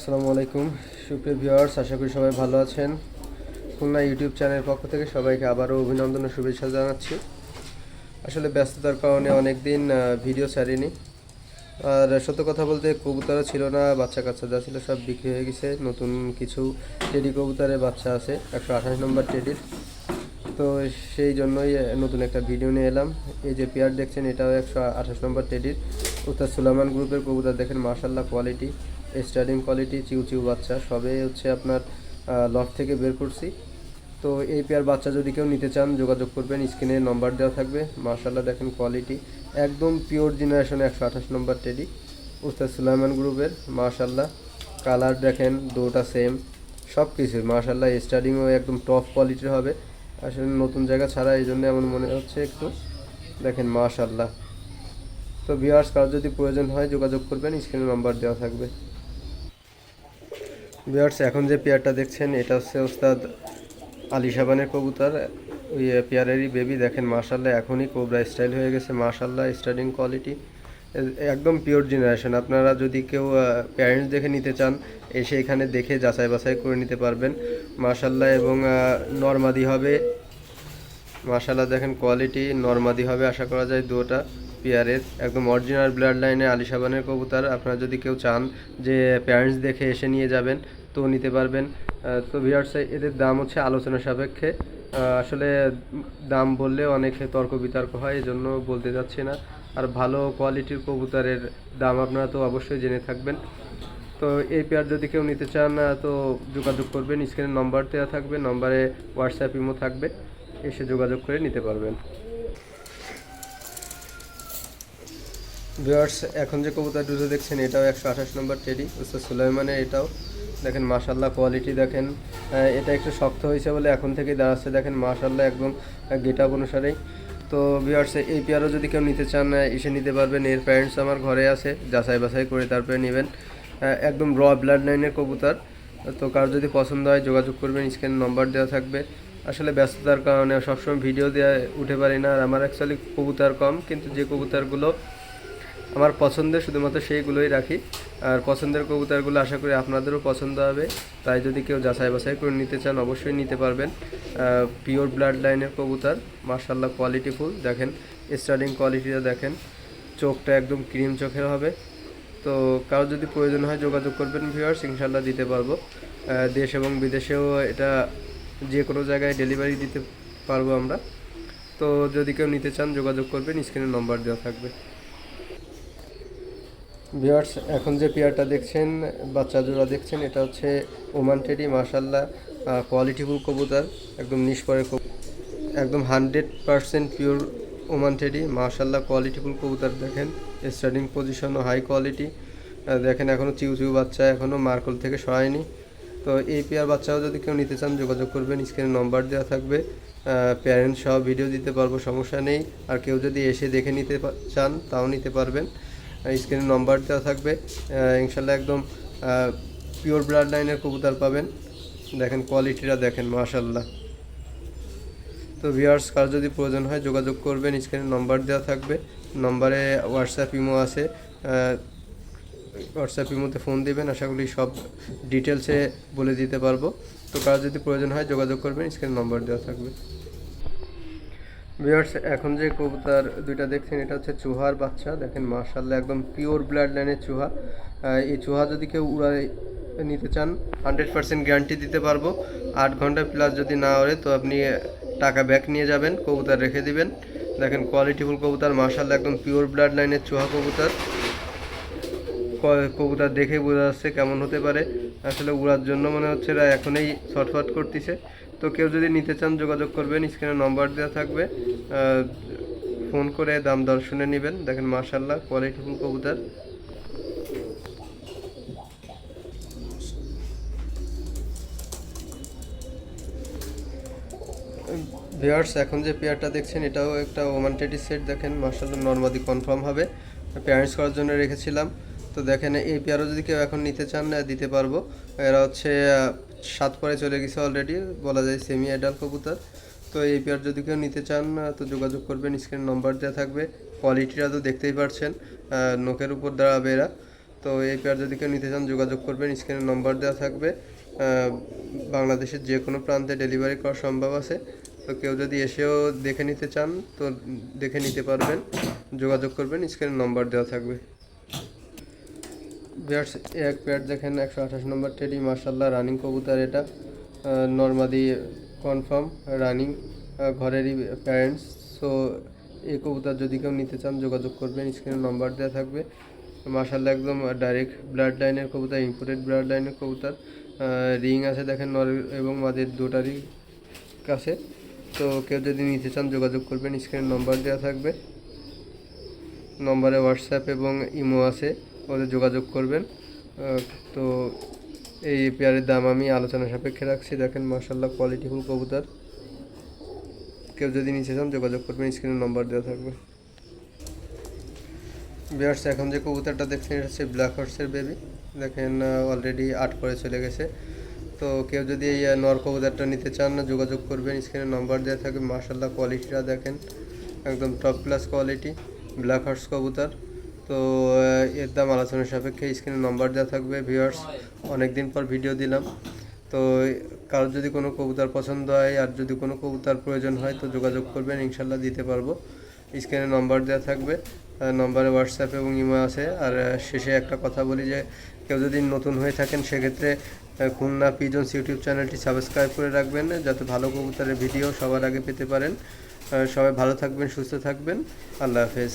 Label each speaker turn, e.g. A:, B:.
A: আসসালামু আলাইকুম। সুপ্রিয় ভিউয়ার্স, আশা করি সবাই ভালো আছেন। খুলনা ইউটিউব চ্যানেলের পক্ষ থেকে সবাইকে আবারও অভিনন্দন ও শুভেচ্ছা জানাচ্ছি। আসলে ব্যস্ততার কারণে অনেক দিন ভিডিও ছাড়িনি। আর সত্য কথা বলতে, কবুতরও ছিল না, বাচ্চা কাচ্চা যা ছিল সব বিক্রি হয়ে গেছে। নতুন কিছু টেডি কবুতরের বাচ্চা আছে, একশো আঠাশ নম্বর টেডির। তো সেই জন্যই নতুন একটা ভিডিও নিয়ে এলাম। এই যে পেয়ার দেখছেন, এটাও একশো আঠাশ নম্বর টেডির। উত্তর সুলামান গ্রুপের কবুতর দেখেন মার্শাল্লাহ কোয়ালিটি স্টার্টিং কোয়ালিটি, চিউ চিউ বাচ্চা, সবে হচ্ছে আপনার লফ থেকে বের করছি। তো এই পেয়ার বাচ্চা যদি কেউ নিতে চান, যোগাযোগ করবেন, স্ক্রিনে নম্বর দেওয়া থাকবে। মার্শাল্লাহ দেখেন কোয়ালিটি একদম পিওর জেনারেশন একশো আঠাশ নম্বর টেডি উস্তাদ সুলাইমান গ্রুপের। মার্শাল্লাহ কালার দেখেন, দুটা সেম সব কিছুই মার্শাল্লাহ স্টার্টিংও একদম টপ কোয়ালিটির হবে। আসলে নতুন জায়গা ছাড়া এই জন্য আমার মনে হচ্ছে একটু, দেখেন মাশাল্লাহ তো ভিউয়ার্স কারও যদি প্রয়োজন হয়, যোগাযোগ করবেন, স্ক্রিনে নাম্বার দেওয়া থাকবে। ভিউয়ার্স এখন যে পেয়ারটা দেখছেন, এটা হচ্ছে ওস্তাদ আলী সাবানের কবুতর। ওই পেয়ারেরই বেবি দেখেন মার্শাল্লাহ এখনই কোবরা স্টাইল হয়ে গেছে মার্শাল্লাহ স্টার্টিং কোয়ালিটি একদম পিওর জেনারেশন আপনারা যদি কেউ প্যারেন্টস দেখে নিতে চান, এসে এখানে দেখে যাচাই বাছাই করে নিতে পারবেন। মাশাল্লাহ এবং নর্মাদি হবে। মার্শাল্লাহ দেখেন কোয়ালিটি নর্মাদি হবে, আশা করা যায় দুটা। পেয়ারের একদম অরিজিনাল ব্লাড লাইনে আলি সাবানের কবুতর। আপনারা যদি কেউ চান যে প্যারেন্টস দেখে এসে নিয়ে যাবেন, তো নিতে পারবেন। তো ভিউয়ার্স এদের দাম হচ্ছে আলোচনা সাপেক্ষে। আসলে দাম বললে অনেক তর্ক বিতর্ক হয় এই জন্য বলতে যাচ্ছি না। আর ভালো কোয়ালিটির কবুতরের দাম আপনারা তো অবশ্যই জেনে থাকবেন। তো এই পেয়ার যদি কেউ নিতে চান তো যোগাযোগ করবেন। স্ক্রিনে নম্বর দেওয়া থাকবে নম্বরে হোয়াটসঅ্যাপ ইমো থাকবে, এসে যোগাযোগ করে নিতে পারবেন। ভিউয়ার্স, এখন যে কবুতর দুটো দেখছেন, এটাও একশো আঠাশ নম্বর টেডি। উস্তাদ সুলাইমানের এটাও। দেখেন মাশাল্লাহ কোয়ালিটি দেখেন। এটা একটু শক্ত হয়েছে বলে এখন থেকেই দাঁড়াচ্ছে। দেখেন মাশাল্লাহ একদম গেট আপ অনুসারেই। তো ভিউয়ার্স, এই পেয়ারও যদি কেউ নিতে চান এসে নিতে পারবেন। এর প্যারেন্টস আমার ঘরে আছে, যাচাই বাছাই করে তারপরে নেবেন। একদম র ব্লাড লাইনের কবুতর। তো কারও যদি পছন্দ হয়, যোগাযোগ করবেন স্ক্রিনে নম্বর দেওয়া থাকবে। আসলে ব্যস্ততার কারণে সবসময় ভিডিও দেওয়া উঠে পারি না। আর আমার অ্যাকচুয়ালি কবুতর কম, কিন্তু যে কবুতরগুলো আমার পছন্দের শুধুমাত্র সেইগুলোই রাখি। আর পছন্দের কবুতরগুলো আশা করি আপনাদেরও পছন্দ হবে। তাই যদি কেউ যাচাই বাছাই করে নিতে চান, অবশ্যই নিতে পারবেন। পিওর ব্লাড লাইনের কবুতর মার্শাল্লাহ কোয়ালিটি ফুল দেখেন স্টার্টিং কোয়ালিটিটা দেখেন, চোখটা একদম ক্রিম চোখের হবে। তো কারও যদি প্রয়োজন হয় যোগাযোগ করবেন ভিউয়ার্স ইনশাল্লাহ দিতে পারব। দেশ এবং বিদেশেও এটা যে কোনো জায়গায় ডেলিভারি দিতে পারব আমরা। তো যদি কেউ নিতে চান, যোগাযোগ করবেন স্ক্রিনে নম্বর দেওয়া থাকবে। ভিউয়ার্স এখন যে পেয়ারটা দেখছেন বাচ্চা জোড়া দেখছেন, এটা হচ্ছে ওমান টেডি মার্শাল্লাহ কোয়ালিটিফুল কবুতর, একদম নিষ্পরে কবু- একদম hundred percent pure Oman teddy মার্শাল্লাহ কোয়ালিটিফুল কবুতর দেখেন। স্টার্টিং পজিশনও হাই কোয়ালিটি দেখেন এখনও চিউ চিউ বাচ্চা এখনও মার্কল থেকে সরায়নি। তো এই পেয়ার বাচ্চাও যদি কেউ নিতে চান, যোগাযোগ করবেন, স্ক্রিনে নম্বর দেওয়া থাকবে। প্যারেন্টস সহ ভিডিও দিতে পারব, সমস্যা নেই। আর কেউ যদি এসে দেখে নিতে চান, তাও নিতে পারবেন। স্ক্রিনে নম্বর দেওয়া থাকবে। ইনশাল্লাহ একদম পিওর ব্লাড লাইনের কবুতর পাবেন। দেখেন কোয়ালিটিটা দেখেন মাশাল্লাহ তো ভিউয়ার্স কার যদি প্রয়োজন হয় যোগাযোগ করবেন স্ক্রিনে নম্বর দেওয়া থাকবে। নম্বরে হোয়াটসঅ্যাপ ইমো আছে। হোয়াটসঅ্যাপ ইমোতে ফোন দিবেন, আশা করি সব ডিটেলসে বলে দিতে পারব। তো কার যদি প্রয়োজন হয় যোগাযোগ করবেন স্ক্রিনে নম্বর দেওয়া থাকবে। ভিউয়ার্স এখন যে কবুতর দুইটা দেখছেন, এটা হচ্ছে চুহার বাচ্চা। দেখেন মার্শাল্লাহ একদম পিওর ব্লাড লাইনের চুহা এই চুহা যদি কেউ উড়ায়, নিতে চান হান্ড্রেড পার্সেন্ট গ্যারান্টি দিতে পারব। আট ঘণ্টা প্লাস যদি না ওড়ে, তো আপনি টাকা ব্যাক নিয়ে যাবেন, কবুতর রেখে দিবেন। দেখেন কোয়ালিটিফুল কবুতর মার্শাল্লাহ একদম পিওর ব্লাড লাইনের চুহা কবুতর। কবুতর দেখে বোঝা যাচ্ছে কেমন হতে পারে। আসলে উড়ার জন্য মনে হচ্ছে এরা এখনই ছটফট করতেছে। তো কেউ যদি নিতে চান যোগাযোগ করবেন, স্ক্রিনে নম্বর দেওয়া থাকবে। ফোন করে দাম দর শুনে নেবেন। দেখেন মার্শাল্লাহ কোয়ালিটিফুল কবুতর। ভিউয়ার্স এখন যে পেয়ারটা দেখছেন, এটাও একটা ওমান টেডি সেট দেখেন মার্শাল্লাহ নর্মাদি কনফার্ম হবে। প্যারেন্টস করার জন্য রেখেছিলাম। তো দেখেন এই পেয়ারও যদি কেউ এখন নিতে চান আহ, দিতে পারব। এরা হচ্ছে সাত পরে চলে গেছে অলরেডি বলা যায় সেমি অ্যাডাল কবুতর। তো এই পেয়ার যদি কেউ নিতে চান তো যোগাযোগ করবেন স্ক্রিন নম্বর দেওয়া থাকবে। কোয়ালিটিটা তো দেখতেই পারছেন নোকের উপর দাঁড়াবে এরা। তো এই পেয়ার যদি কেউ নিতে চান যোগাযোগ করবেন স্ক্রিনে নম্বর দেওয়া থাকবে। বাংলাদেশের যে কোনো প্রান্তে ডেলিভারি করা সম্ভব আছে। তো কেউ যদি এসেও দেখে নিতে চান তো দেখে নিতে পারবেন। যোগাযোগ করবেন স্ক্রিনে নম্বর দেওয়া থাকবে। বিয়ার্স এক পেয়ার দেখেন, একশো আঠাশ নম্বর টেডি মার্শাল্লাহ রানিং কবুতর এটা। নর্মাদি কনফার্ম রানিং ঘরেরই প্যারেন্টস সো এই কবুতর যদি কেউ নিতে চান, যোগাযোগ করবেন স্ক্রিনে নম্বর দেওয়া থাকবে। মার্শাল্লাহ একদম ডাইরেক্ট ব্লাড লাইনের কবুতর ইম্পোর্টেড ব্লাড লাইনের কবুতর। রিং আছে দেখেন, নর এবং মাদের দুটারই কাছে। তো কেউ যদি নিতে চান, যোগাযোগ করবেন স্ক্রিনে নম্বর দেওয়া থাকবে। নম্বরে হোয়াটসঅ্যাপ এবং ইমো আছে। ওদের যোগাযোগ করবেন। তো এই পেয়ারের দাম আমি আলোচনা সাপেক্ষে রাখছি। দেখেন মার্শাল্লাহ কোয়ালিটিফুল কবুতর। কেউ যদি নিচে চান, যোগাযোগ করবেন স্ক্রিনে নম্বর দেওয়া থাকবে। বিয়ার্স এখন যে কবুতরটা দেখছেন, এটা হচ্ছে ব্ল্যাক হর্সের বেবি দেখেন অলরেডি আট করে চলে গেছে। তো কেউ যদি এই নর কবুতরটা নিতে চান না যোগাযোগ করবেন স্ক্রিনে নম্বর দেওয়া থাকবে। মার্শাল্লাহ কোয়ালিটিটা দেখেন, একদম top class quality black horse কবুতর। তো এর দাম আলোচনার সাপেক্ষে স্ক্রিনে নম্বর দেওয়া থাকবে ভিউয়ার্স অনেক দিন পর ভিডিও দিলাম। তো, কারোর যদি কোনো কবুতর পছন্দ হয়, আর যদি কোনো কবুতর প্রয়োজন হয়, তো যোগাযোগ করবেন, ইনশাল্লাহ দিতে পারব। স্ক্রিনে নম্বর দেওয়া থাকবে। নম্বরে হোয়াটসঅ্যাপ এবং ইমো আছে। আর শেষে একটা কথা বলি যে, কেউ যদি নতুন হয়ে থাকেন, সেক্ষেত্রে খুলনা পিজন্স ইউটিউব চ্যানেলটি সাবস্ক্রাইব করে রাখবেন, যাতে ভালো কবুতরের ভিডিও সবার আগে পেতে পারেন। সবাই ভালো থাকবেন, সুস্থ থাকবেন। আল্লাহ হাফেজ।